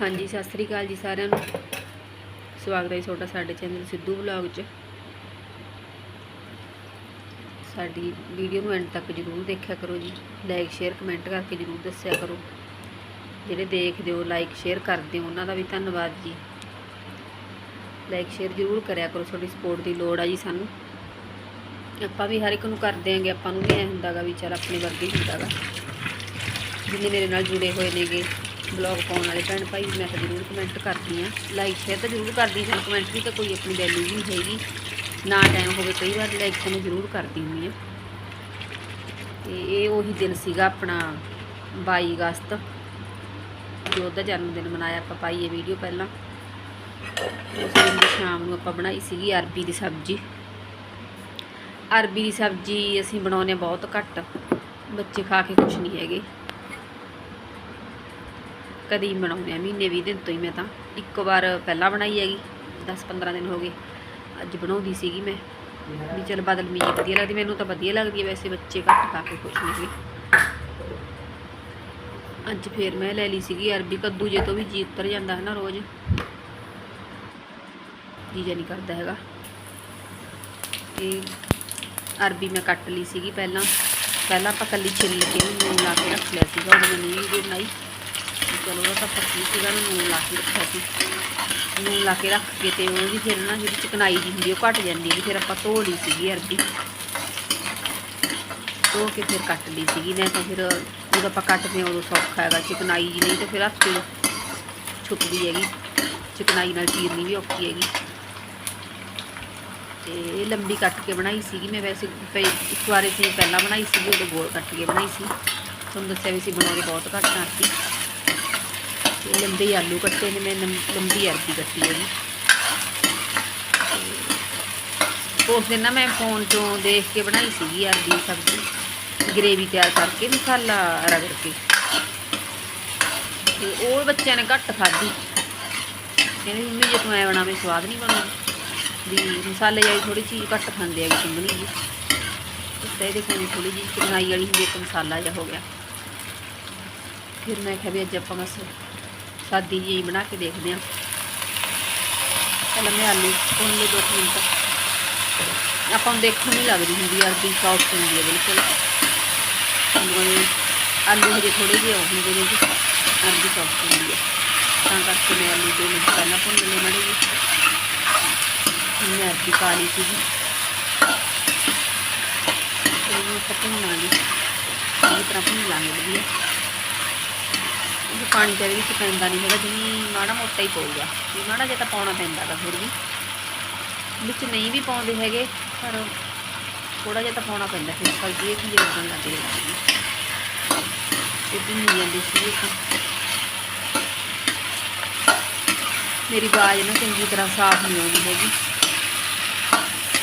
ਹਾਂਜੀ, ਸਤਿ ਸ੍ਰੀ ਅਕਾਲ ਜੀ ਸਾਰਿਆਂ ਨੂੰ। ਸਵਾਗਤ ਹੈ ਜੀ ਤੁਹਾਡਾ ਸਾਡੇ ਚੈਨਲ ਸਿੱਧੂ ਵਲੌਗ 'ਚ। ਸਾਡੀ ਵੀਡੀਓ ਨੂੰ ਐਂਡ ਤੱਕ ਜਰੂਰ ਦੇਖਿਆ ਕਰੋ ਜੀ। ਲਾਈਕ ਸ਼ੇਅਰ ਕਮੈਂਟ ਕਰਕੇ ਜਰੂਰ ਦੱਸਿਆ ਕਰੋ। ਜਿਹੜੇ ਦੇਖਦੇ ਹੋ ਲਾਈਕ ਸ਼ੇਅਰ ਕਰਦੇ ਹੋ, ਉਹਨਾਂ ਦਾ ਵੀ ਧੰਨਵਾਦ ਜੀ। ਲਾਈਕ ਸ਼ੇਅਰ ਜਰੂਰ ਕਰਿਆ ਕਰੋ, ਤੁਹਾਡੀ ਸਪੋਰਟ ਦੀ ਲੋੜ ਆ ਜੀ ਸਾਨੂੰ। ਆਪਾਂ ਵੀ ਹਰ ਇੱਕ ਨੂੰ ਕਰਦੇ ਆਂਗੇ, ਆਪਾਂ ਨੂੰ ਵੀ ਐ ਹੁੰਦਾਗਾ ਵੀ ਚੱਲ ਆਪਣੇ ਵਰਗੇ ਹੀ ਹੁੰਦਾਗਾ ਜਿੰਨੇ ਮੇਰੇ ਨਾਲ ਜੁੜੇ ਹੋਏ ਨੇਗੇ। ਬਲੌਗ ਪਾਉਣ ਵਾਲੇ ਭੈਣ ਭਾਈ, ਮੈਂ ਤਾਂ ਜ਼ਰੂਰ ਕਮੈਂਟ ਕਰਦੀ ਆ ਲਾਈਕ ਸ਼ੇਅਰ ਤਾਂ ਜ਼ਰੂਰ ਕਰਦੀ ਹਾਂ। ਕਮੈਂਟ ਵੀ ਤਾਂ ਕੋਈ ਆਪਣੀ ਵੈਲਿਊ ਨਹੀਂ ਹੈਗੀ। ਨਾ ਟਾਈਮ ਹੋਵੇ ਕਈ ਵਾਰ ਲਾਈਕ ਤਾਂ ਮੈਂ ਜ਼ਰੂਰ ਕਰਦੀ ਹੁੰਦੀ ਆ ਤੇ ਇਹ ਉਹੀ ਦਿਨ ਸੀਗਾ ਆਪਣਾ 22 ਅਗਸਤ, ਜੋ ਉਹਦਾ ਜਨਮ ਦਿਨ ਮਨਾਇਆ ਆਪਾਂ ਪਾਈਏ ਵੀਡੀਓ ਪਹਿਲਾਂ। ਉਸ ਦਿਨ ਦੀ ਸ਼ਾਮ ਨੂੰ ਆਪਾਂ ਬਣਾਈ ਸੀਗੀ ਅਰਬੀ ਦੀ ਸਬਜ਼ੀ। ਅਰਬੀ ਦੀ ਸਬਜ਼ੀ ਅਸੀਂ ਬਣਾਉਂਦੇ ਹਾਂ ਬਹੁਤ ਘੱਟ। ਬੱਚੇ ਖਾ ਕੇ ਖੁਸ਼ ਨਹੀਂ ਹੈਗੇ। ਕਦੀ ਬਣਾਉਂਦੇ ਆ, ਮਹੀਨੇ 20 ਦਿਨ ਤੋਂ ਹੀ ਮੈਂ ਤਾਂ। ਇੱਕ ਵਾਰ ਪਹਿਲਾਂ ਬਣਾਈ ਹੈਗੀ 10-15 ਦਿਨ ਹੋ ਗਏ। ਅੱਜ ਬਣਾਉਂਦੀ ਸੀਗੀ ਮੈਂ। ਵੀ ਚਲ ਬਦਲਮੀ ਵਧੀਆ ਲੱਗਦੀ, ਮੈਨੂੰ ਤਾਂ ਵਧੀਆ ਲੱਗਦੀ ਹੈ ਵੈਸੇ ਬੱਚੇ ਘੱਟ ਖਾ ਕੇ ਖੁਸ਼ ਨਹੀਂ ਹੈਗੇ ਅੱਜ ਫੇਰ ਮੈਂ ਲੈ ਲਈ ਸੀਗੀ ਅਰਬੀ ਕੱਦੂ, ਜੇ ਤੋਂ ਵੀ ਜੀ ਉਤਰ ਜਾਂਦਾ ਹੈ ਨਾ ਰੋਜ਼। ਜੀ ਜੇ ਨਹੀਂ ਕਰਦਾ ਹੈਗਾ। ਤੇ ਅਰਬੀ ਮੈਂ ਕੱਟ ਲਈ ਸੀਗੀ ਪਹਿਲਾਂ। ਪਹਿਲਾਂ ਆਪਾਂ ਕੱਲੀ ਛਿੱਲ ਕੇ ਉਹਨੂੰ ਲਾ ਕੇ ਰੱਖ ਲਿਆ ਸੀਗਾ ਉਹ ਮੈਨੂੰ ਵੀ ਬਣਾਈ। ਚਲੋ ਉਹਦਾ ਤਾਂ ਪੱਕੀ ਸੀਗਾ ਉਹਨੂੰ ਨੂਨ ਲਾ ਕੇ ਰੱਖਿਆ ਸੀ। ਨੂਨ ਲਾ ਕੇ ਰੱਖ ਕੇ ਤੇ ਉਹ ਵੀ ਫਿਰ ਨਾ ਜਿਹੜੀ ਚਕਨਾਈ ਦੀ ਹੁੰਦੀ ਉਹ ਘਟ ਜਾਂਦੀ ਹੈ ਫਿਰ ਆਪਾਂ ਧੋ ਲਈ ਸੀਗੀ ਅਰਬੀ ਧੋ ਕੇ ਫਿਰ ਕੱਟ ਲਈ ਸੀਗੀ, ਨਹੀਂ ਤਾਂ ਫਿਰ ਜਦੋਂ ਆਪਾਂ ਕੱਟਦੇ ਹਾਂ ਉਦੋਂ ਸੌਖਾ ਹੈਗਾ, ਚਕਨਾਈ ਜੀ ਨਹੀਂ ਤਾਂ ਫਿਰ ਹੱਥ 'ਚ ਛੁੱਟਦੀ ਹੈਗੀ। ਚਕਨਾਈ ਨਾਲ ਚੀਰਨੀ ਵੀ ਔਖੀ ਹੈਗੀ। ਤੇ ਲੰਬੀ ਕੱਟ ਕੇ ਬਣਾਈ ਸੀਗੀ, ਮੈਂ ਵੈਸੇ ਇੱਕ ਵਾਰ ਅਸੀਂ ਪਹਿਲਾਂ ਬਣਾਈ ਸੀਗੀ, ਉਦੋਂ ਗੋਲ ਕੱਟ ਕੇ ਬਣਾਈ ਸੀ। ਤੁਹਾਨੂੰ ਦੱਸਿਆ ਵੀ ਸੀ, ਬਣਾਉਣੀ ਬਹੁਤ ਘੱਟ ਕਰਤੀ। ਤੇ ਲੰਬੇ ਆਲੂ ਕੱਟੇ ਨੇ, ਮੈਂ ਲੰਬੀ ਅਰਬੀ ਕੱਟੀ ਹੈ ਜੀ। ਉਸ ਦਿਨ ਨਾ ਮੈਂ ਫੋਨ ਤੋਂ ਦੇਖ ਕੇ ਬਣਾਈ ਸੀਗੀ ਅਰਬੀ ਦੀ ਸਬਜ਼ੀ। ਗ੍ਰੇਵੀ ਤਿਆਰ ਕਰਕੇ ਮਸਾਲਾ ਰਗੜ ਕੇ। ਤੇ ਉਹ ਬੱਚਿਆਂ ਨੇ ਘੱਟ ਖਾਧੀ। ਕਹਿੰਦੇ, ਮੰਮੀ, ਜੇ ਤੂੰ ਐ ਬਣਾਵੇਂ ਸਵਾਦ ਨਹੀਂ ਬਣਦਾ। ਵੀ ਮਸਾਲੇ ਵਾਲੀ ਥੋੜੀ ਚੀਜ਼ ਘੱਟ ਖਾਂਦੇ ਆ ਚੁੰਗਣੀ ਜੀ। ਇਸ ਤਰ੍ਹਾਂ ਇਹਦੇ ਕੋਲ ਥੋੜੀ ਜਿਹੀ ਚਿਕਨਾਈ ਵਾਲੀ ਹੁੰਦੀ ਇੱਕ ਮਸਾਲਾ ਜਿਹਾ ਹੋ ਗਿਆ। ਫਿਰ ਮੈਂ ਕਿਹਾ ਵੀ ਅੱਜ ਆਪਾਂ ਬਸ ਸਾਦੀ ਜਿਹੀ ਬਣਾ ਕੇ ਦੇਖਦੇ ਹਾਂ ਪਹਿਲਾਂ ਮੈਂ ਆਲੂ ਭੁੰਨ ਲਏ ਦੋ ਕੁ ਮਿੰਟ ਆਪਾਂ ਨੂੰ ਦੇਖਣ ਨਹੀਂ ਲੱਗਦੀ ਹੁੰਦੀ ਅਰਬੀ ਸੌਫਟ ਹੁੰਦੀ ਹੈ ਬਿਲਕੁਲ ਆਲੂ ਆਲੂ ਹਜੇ ਥੋੜੇ ਜਿਹੇ ਉਹ ਹੁੰਦੇ ਨੇ ਜੀ ਅਰਬੀ ਸੌਫਟ ਹੁੰਦੀ ਹੈ ਤਾਂ ਕਰਕੇ ਮੈਂ ਆਲੂ ਦੋ ਮਿੰਟ ਪਹਿਲਾਂ ਭੁੰਨ ਲਏ ਮਾੜੇ ਜੀ ਮੈਂ ਅਰਬੀ ਪਾ ਲਈ ਸੀਗੀ ਇਹਨੂੰ ਆਪਾਂ ਭੁੰਨਾਂਗੇ ਪਾਣੀ ਤਾਂ ਵਿੱਚ ਪੈਂਦਾ ਨਹੀਂ ਹੈਗਾ, ਜਿੰਨੀ ਮਾੜਾ ਮੋਟਾ ਹੀ ਪਊਗਾ ਵੀ ਮਾੜਾ ਜਿਹਾ ਤਾਂ ਪਾਉਣਾ ਪੈਂਦਾ ਗਾ ਫਿਰ ਵੀ। ਵਿੱਚ ਨਹੀਂ ਵੀ ਪਾਉਂਦੇ ਹੈਗੇ, ਪਰ ਥੋੜਾ ਜਿਹਾ ਤਾਂ ਪਾਉਣਾ ਪੈਂਦਾ ਫਿਰ ਸਬਜ਼ੀ ਇਹ ਖੰਡੀ ਲੱਗਣ ਲੱਗ ਜਾਂਦੀ ਹੈ ਇਹ ਭੁੰਨੀ ਜਾਂਦੀ ਸੀ ਮੇਰੀ ਆਵਾਜ਼ ਨਾ ਚੰਗੀ ਤਰ੍ਹਾਂ ਸਾਫ਼ ਨਹੀਂ ਆਉਂਦੀ ਹੈਗੀ।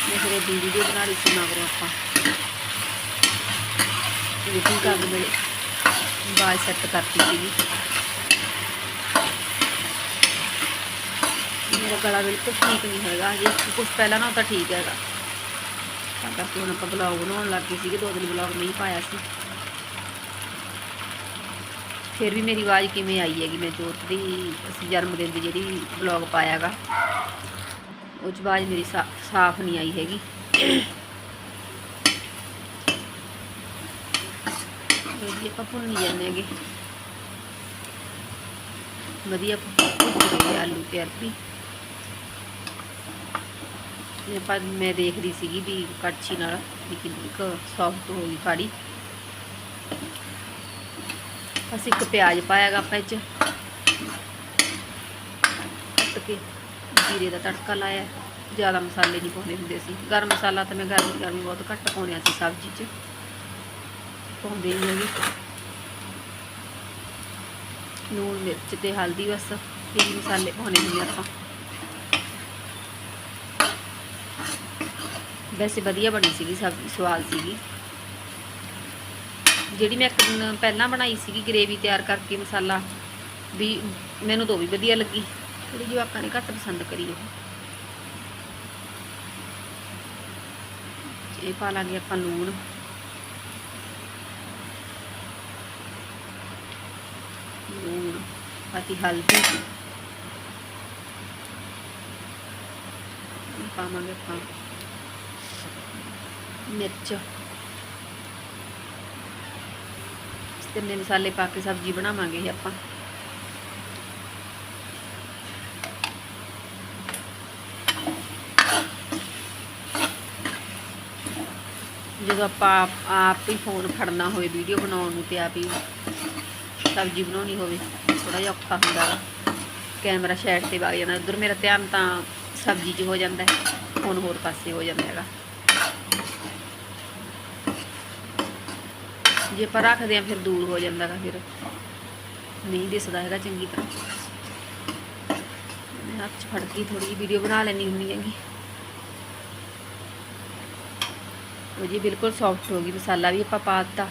ਮੈਂ ਫਿਰ ਇਹ ਵੀਡੀਓ ਬਣਾ ਲਈ ਸੀ ਮਗਰੋਂ ਆਪਾਂ। ਐਡੀਟਿੰਗ ਕਰਨ ਵੇਲੇ ਆਵਾਜ਼ ਸੈੱਟ ਕਰਤੀ ਸੀਗੀ। ਮੇਰਾ ਗਲਾ ਬਿਲਕੁਲ ਠੀਕ ਨਹੀਂ ਹੈਗਾ ਜੇ। ਕੁਝ ਪਹਿਲਾਂ ਨਾਲੋਂ ਤਾਂ ਠੀਕ ਹੈਗਾ। ਤਾਂ ਕਰਕੇ ਹੁਣ ਆਪਾਂ ਬਲੌਗ ਬਣਾਉਣ ਲੱਗ ਗਏ ਸੀਗੇ, ਦੋ ਦਿਨ ਬਲੌਗ ਨਹੀਂ ਪਾਇਆ ਸੀ। ਫਿਰ ਵੀ ਮੇਰੀ ਆਵਾਜ਼ ਕਿਵੇਂ ਆਈ ਹੈਗੀ? ਮੈਂ ਜੋਤ ਦੀ, ਅਸੀਂ ਜਨਮ ਦਿਨ ਦੀ ਜਿਹੜੀ ਬਲੌਗ ਪਾਇਆਗਾ, ਉਹ 'ਚ ਆਵਾਜ਼ ਮੇਰੀ ਸਾ- ਸਾਫ਼ ਨਹੀਂ ਆਈ ਹੈਗੀ। ਵਧੀਆ ਆਪਾਂ ਭੁੰਨੀ ਜਾਂਦੇ ਹੈਗੇ। ਵਧੀਆ ਭੁੱਜ ਗਏ ਆਲੂ ਤੇ ਅਰਬੀ। ਇਹ ਪਰ ਮੈਂ ਦੇਖਦੀ ਸੀਗੀ ਵੀ ਕੜਛੀ ਨਾਲ ਵੀ ਕਿੰਨੀ ਕੁ ਸੌਫਟ ਹੋ ਗਈ ਫਾੜੀ ਅਸੀਂ ਇੱਕ ਪਿਆਜ਼ ਪਾਇਆਗਾ ਆਪਾਂ ਇਹ 'ਚ। ਕੱਟ ਕੇ ਜੀਰੇ ਦਾ ਤੜਕਾ ਲਾਇਆ। ਜ਼ਿਆਦਾ ਮਸਾਲੇ ਨਹੀਂ ਪਾਉਂਦੇ ਹੁੰਦੇ ਸੀ ਗਰਮ ਮਸਾਲਾ ਤਾਂ ਮੈਂ ਗਰਮੀ, ਗਰਮ ਬਹੁਤ ਘੱਟ ਪਾਉਂਦੇ ਸੀ ਸਬਜ਼ੀ 'ਚ। ਪਾਉਂਦੇ ਹੈਗੇ। ਲੂਣ, ਮਿਰਚ ਤੇ ਹਲਦੀ ਬਸ, ਇਹ ਮਸਾਲੇ ਪਾਉਣੇ ਨੇ ਆਪਾਂ। ਵੈਸੇ ਵਧੀਆ ਬਣੀ ਸੀਗੀ ਸਬਜ਼ੀ ਸਵਾਦ ਸੀਗੀ। ਜਿਹੜੀ ਮੈਂ ਇੱਕ ਦਿਨ ਪਹਿਲਾਂ ਬਣਾਈ ਸੀਗੀ ਗ੍ਰੇਵੀ ਤਿਆਰ ਕਰਕੇ ਮਸਾਲਾ, ਵੀ ਮੈਨੂੰ ਤਾਂ ਉਹ ਵੀ ਵਧੀਆ ਲੱਗੀ। ਥੋੜੀ ਜਿਹੀ ਆਪਾਂ ਨੇ ਘੱਟ ਪਸੰਦ ਕਰੀ ਉਹ। ਇਹ ਪਾ ਲਾਂਗੇ ਆਪਾਂ ਲੂਣ। ਲੂਣ ਅਤੇ ਹਲਦੀ ਪਾਵਾਂਗੇ ਆਪਾਂ। ਮਿਰਚ। ਇਸ ਤਿੰਨੇ ਮਸਾਲੇ ਪਾ ਕੇ ਸਬਜ਼ੀ ਬਣਾਵਾਂਗੇ ਆਪਾਂ। ਜਦੋਂ ਆਪਾਂ ਆਪ- ਆਪ ਹੀ ਫੋਨ ਫੜਨਾ ਹੋਵੇ ਵੀਡੀਓ ਬਣਾਉਣ ਨੂੰ ਤੇ ਆਪ ਹੀ ਸਬਜ਼ੀ ਬਣਾਉਣੀ ਹੋਵੇ ਥੋੜਾ ਜਿਹਾ ਔਖਾ ਹੁੰਦਾ ਵਾ। ਕੈਮਰਾ ਸਾਈਡ ਤੇ ਵਗ ਜਾਂਦਾ, ਉਧਰ ਮੇਰਾ ਧਿਆਨ ਤਾਂ ਸਬਜ਼ੀ 'ਚ ਹੋ ਜਾਂਦਾ ਹੈ ਫੋਨ ਹੋਰ ਪਾਸੇ ਹੋ ਜਾਂਦਾ ਹੈਗਾ। ਜੇ ਆਪਾਂ ਰੱਖਦੇ ਆ ਫਿਰ ਦੂਰ ਹੋ ਜਾਂਦਾ ਗਾ, ਫਿਰ ਨਹੀਂ ਦਿਸਦਾ ਹੈਗਾ ਚੰਗੀ ਤਰ੍ਹਾਂ। ਮੈਂ ਹੱਥ 'ਚ ਫੜ ਕੇ ਥੋੜੀ ਜਿਹੀ ਵੀਡੀਓ ਬਣਾ ਲੈਣੀ ਹੁੰਦੀ ਹੈਗੀ। ਉਹ ਜੀ ਬਿਲਕੁਲ ਸੌਫਟ ਹੋ ਗਈ, ਮਸਾਲਾ ਵੀ ਆਪਾਂ ਪਾ ਦਿੱਤਾ।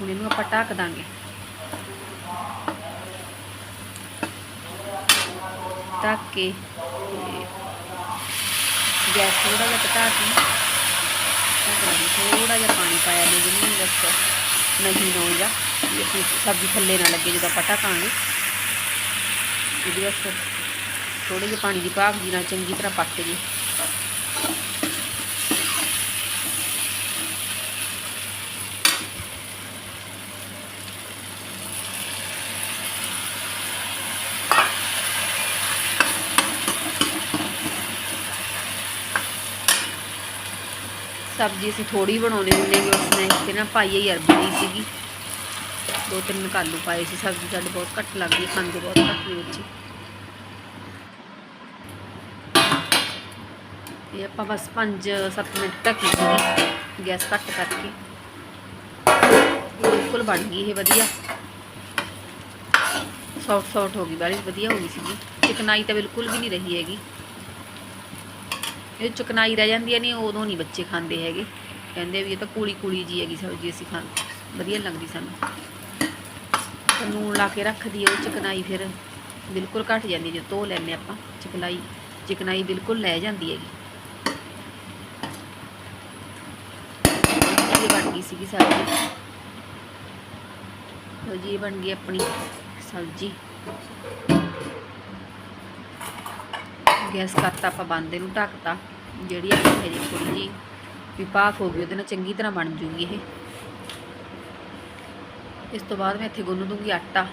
ਹੁਣ ਇਹਨੂੰ ਆਪਾਂ ਢੱਕ ਦਾਂਗੇ। ਢੱਕ ਕੇ ਤੇ ਗੈਸ ਥੋੜਾ ਜਿਹਾ ਘਟਾ ਕੇ ਢੱਕ ਦਾਂਗੇ। ਥੋੜਾ ਜਿਹਾ ਪਾਣੀ ਪਾਇਆ ਨੇ ਜਿੰਨੀ ਬਸ ਨਹੀਂ ਹੋ ਜਾ ਇਹ ਆਪਣੀ ਸਬਜ਼ੀ ਥੱਲੇ ਨਾ ਲੱਗੇ ਜਦੋਂ ਆਪਾਂ ਢਕਾਂਗੇ। ਇਹਦੇ ਵਾਸਤੇ ਥੋੜੇ ਜਿਹੇ ਪਾਣੀ ਦੀ ਭਾਪ ਜੀ ਨਾਲ ਚੰਗੀ ਤਰ੍ਹਾਂ ਪੱਕ ਜੇ ਸਬਜ਼ੀ ਅਸੀਂ ਥੋੜੀ ਬਣਾਉਂਦੇ ਹੁੰਦੇ ਹਾਂ ਉਸ ਨੇ ਤੇ ਨਾ ਪਾਈ ਹੀ ਅਰਬੀ ਦੀ ਸੀਗੀ। ਦੋ ਤਿੰਨ ਕਾਲੂ ਪਾਏ ਸੀ ਸਬਜ਼ੀ ਸਾਡੇ ਬਹੁਤ ਘੱਟ ਲੱਗਦੀ ਹੈ, ਖਾਂਦੇ ਬਹੁਤ ਘੱਟ ਨੇ ਬੱਚੇ। ਇਹ ਆਪਾਂ ਬਸ 5-7 ਮਿੰਟ ਢੱਕੀ ਸੀਗੀ ਗੈਸ ਘੱਟ ਕਰਕੇ ਬਿਲਕੁਲ ਬਣ ਗਈ ਇਹ ਵਧੀਆ। ਸੌਫਟ ਸੌਫਟ ਹੋ ਗਈ ਬਾਲੀ ਵਧੀਆ ਹੋ ਗਈ ਸੀਗੀ। ਚਿਕਨਾਈ ਤਾਂ ਬਿਲਕੁਲ ਵੀ ਨਹੀਂ ਰਹੀ ਹੈਗੀ। ਇਹ ਚਿਕਨਾਈ ਰਹਿ ਜਾਂਦੀ ਹੈ ਨਹੀਂ ਉਦੋਂ ਨਹੀਂ ਬੱਚੇ ਖਾਂਦੇ ਹੈਗੇ। ਕਹਿੰਦੇ ਵੀ ਇਹ ਤਾਂ ਕੂਲੀ ਕੂਲੀ ਜੀ ਹੈਗੀ ਸਬਜ਼ੀ ਅਸੀਂ ਖਾਂ ਵਧੀਆ ਲੱਗਦੀ ਸਾਨੂੰ। ਤੇ ਨੂਣ ਲਾ ਕੇ ਰੱਖਦੀ ਉਹ ਚਕਨਾਈ ਫਿਰ ਬਿਲਕੁਲ ਘਟ ਜਾਂਦੀ ਜੇ ਧੋ ਲੈਂਦੇ ਆਪਾਂ ਚਕਨਾਈ ਚਿਕਨਾਈ ਬਿਲਕੁਲ ਲੈ ਜਾਂਦੀ ਹੈਗੀ। ਇਹ ਬਣ ਗਈ ਸੀਗੀ ਸਬਜ਼ੀ। ਲਓ ਜੀ ਬਣ ਗਈ ਆਪਣੀ ਸਬਜ਼ੀ। ਗੈਸ ਕਰਤਾ ਆਪਾਂ ਬੰਦ ਇਹਨੂੰ ਢੱਕਤਾ। ਜਿਹੜੀ ਆਪਣੀ ਹਜੇ ਥੋੜੀ ਜੀ, ਵੀ ਭਾਫ ਹੋ ਗਈ, ਉਹਦੇ ਨਾਲ ਚੰਗੀ ਤਰ੍ਹਾਂ ਬਣ ਜੂਗੀ ਇਹ। ਇਸ ਤੋਂ ਬਾਅਦ ਮੈਂ ਇੱਥੇ ਗੁੰਨ ਦੂੰਗੀ ਆਟਾ।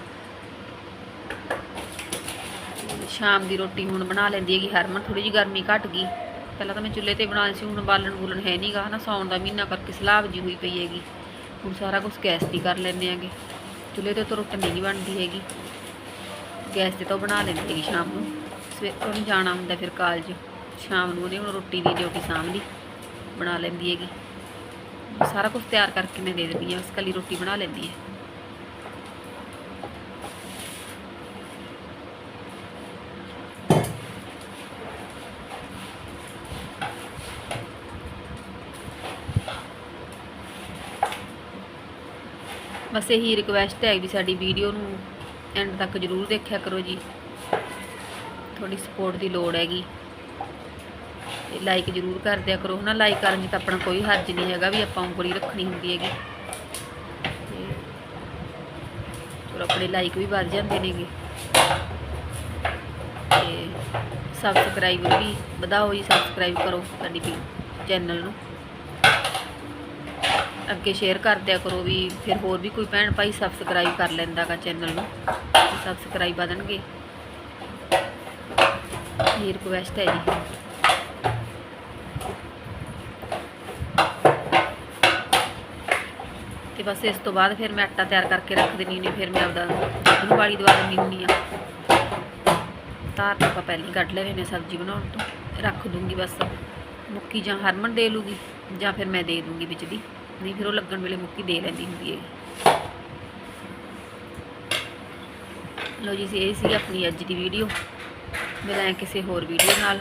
ਸ਼ਾਮ ਦੀ ਰੋਟੀ ਹੁਣ ਬਣਾ ਲੈਂਦੀ ਹੈਗੀ ਹਰਮਨ ਥੋੜੀ ਜਿਹੀ ਗਰਮੀ ਘਟ ਗਈ। ਪਹਿਲਾਂ ਤਾਂ ਮੈਂ ਚੁੱਲ੍ਹੇ ਤੇ ਬਣਾਉਂਦੀ ਸੀ, ਹੁਣ ਬਾਲਣ ਬੁਲਣ ਹੈ ਨਹੀਂਗਾ ਹਨਾ, ਸੌਣ ਦਾ ਮਹੀਨਾ ਕਰਕੇ ਸਲਾਬ ਜੀ ਹੋਈ ਪਈ ਹੈਗੀ। ਹੁਣ ਸਾਰਾ ਕੁਝ ਗੈਸ 'ਤੇ ਕਰ ਲੈਂਦੇ ਆਂਗੇ ਚੁੱਲ੍ਹੇ ਤੇ ਤਾਂ ਰੋਟੀ ਨਹੀਂ ਬਣਦੀ ਹੈਗੀ। ਗੈਸ ਤੇ ਤਾਂ ਉਹ ਬਣਾ ਲੈਂਦੀ ਹੈਗੀ ਸ਼ਾਮ ਨੂੰ। ਸਵੇਰ ਉਹਨੂੰ ਜਾਣਾ ਹੁੰਦਾ ਫਿਰ ਕਾਲਜ। ਸ਼ਾਮ ਨੂੰ ਉਹਨੇ ਹੁਣ ਰੋਟੀ ਦੀ ਡਿਊਟੀ ਸਾਂਭਦੀ, ਬਣਾ ਲੈਂਦੀ ਹੈਗੀ। ਸਾਰਾ ਕੁਝ ਤਿਆਰ ਕਰਕੇ ਮੈਂ ਦੇ ਦਿੰਦੀ ਹਾਂ ਉਸ ਕੱਲੀ ਰੋਟੀ ਬਣਾ ਲੈਂਦੀ ਹੈ। ਬਸ ਇਹੀ ਰਿਕਵੈਸਟ ਹੈ ਵੀ ਸਾਡੀ ਵੀਡੀਓ ਨੂੰ ਐਂਡ ਤੱਕ ਜਰੂਰ ਦੇਖਿਆ ਕਰੋ ਜੀ। ਤੁਹਾਡੀ ਸਪੋਰਟ ਦੀ ਲੋੜ ਹੈਗੀ। ਤੇ ਲਾਈਕ ਜਰੂਰ ਕਰ ਦਿਆ ਕਰੋ। ਹਨਾ ਲਾਈਕ ਕਰਨ 'ਚ ਤਾਂ ਆਪਣਾ ਕੋਈ ਹਰਜ ਨਹੀਂ ਹੈਗਾ ਵੀ ਆਪਾਂ ਉਂਗਲੀ ਰੱਖਣੀ ਹੁੰਦੀ ਹੈਗੀ। ਤੇ ਹੋਰ ਆਪਣੇ ਲਾਈਕ ਵੀ ਵੱਧ ਜਾਂਦੇ ਨੇਗੇ। ਤੇ ਸਬਸਕ੍ਰਾਈਬ ਵੀ ਵਧਾਓ ਜੀ ਸਬਸਕ੍ਰਾਈਬ ਕਰੋ ਸਾਡੀ ਚੈਨਲ ਨੂੰ। ਅੱਗੇ ਸ਼ੇਅਰ ਕਰ ਦਿਆ ਕਰੋ ਵੀ ਫਿਰ ਹੋਰ ਵੀ ਕੋਈ ਭੈਣ ਭਾਈ ਸਬਸਕ੍ਰਾਈਬ ਕਰ ਲੈਂਦਾਗਾ ਚੈਨਲ ਨੂੰ। ਸਬਸਕ੍ਰਾਈਬ ਵਧਣਗੇ। ਇਹ ਰਿਕੁਐਸਟ ਹੈ ਜੀ। ਤੇ ਬਸ ਇਸ ਤੋਂ ਬਾਅਦ ਫਿਰ ਮੈਂ ਆਟਾ ਤਿਆਰ ਕਰਕੇ ਰੱਖ ਦਿੰਦੀ ਹੁੰਦੀ, ਫਿਰ ਮੈਂ ਆਪਦਾ ਦੁੱਧ ਵਾਲੀ ਦਵਾ ਦਿੰਦੀ ਹੁੰਦੀ ਆ ਤਾਰ ਤਾਂ ਆਪਾਂ ਪਹਿਲਾਂ ਹੀ ਕੱਢ ਲਏ ਨੇ ਸਬਜ਼ੀ ਬਣਾਉਣ ਤੋਂ ਰੱਖ ਦੂੰਗੀ ਬਸ। ਮੁੱਕੀ ਜਾਂ ਹਰਮਨ ਦੇ ਲੂਗੀ, ਜਾਂ ਫਿਰ ਮੈਂ ਦੇ ਦੂੰਗੀ ਵਿੱਚ ਦੀ। ਨਹੀਂ ਫਿਰ ਉਹ ਲੱਗਣ ਵੇਲੇ ਮੁੱਕੀ ਦੇ ਲੈਂਦੀ ਹੁੰਦੀ ਹੈ ਲੋ ਜੀ, ਇਹ ਸੀ ਆਪਣੀ ਅੱਜ ਦੀ ਵੀਡੀਓ ਮਿਲਾਂ ਕਿਸੇ ਹੋਰ ਵੀਡੀਓ ਨਾਲ।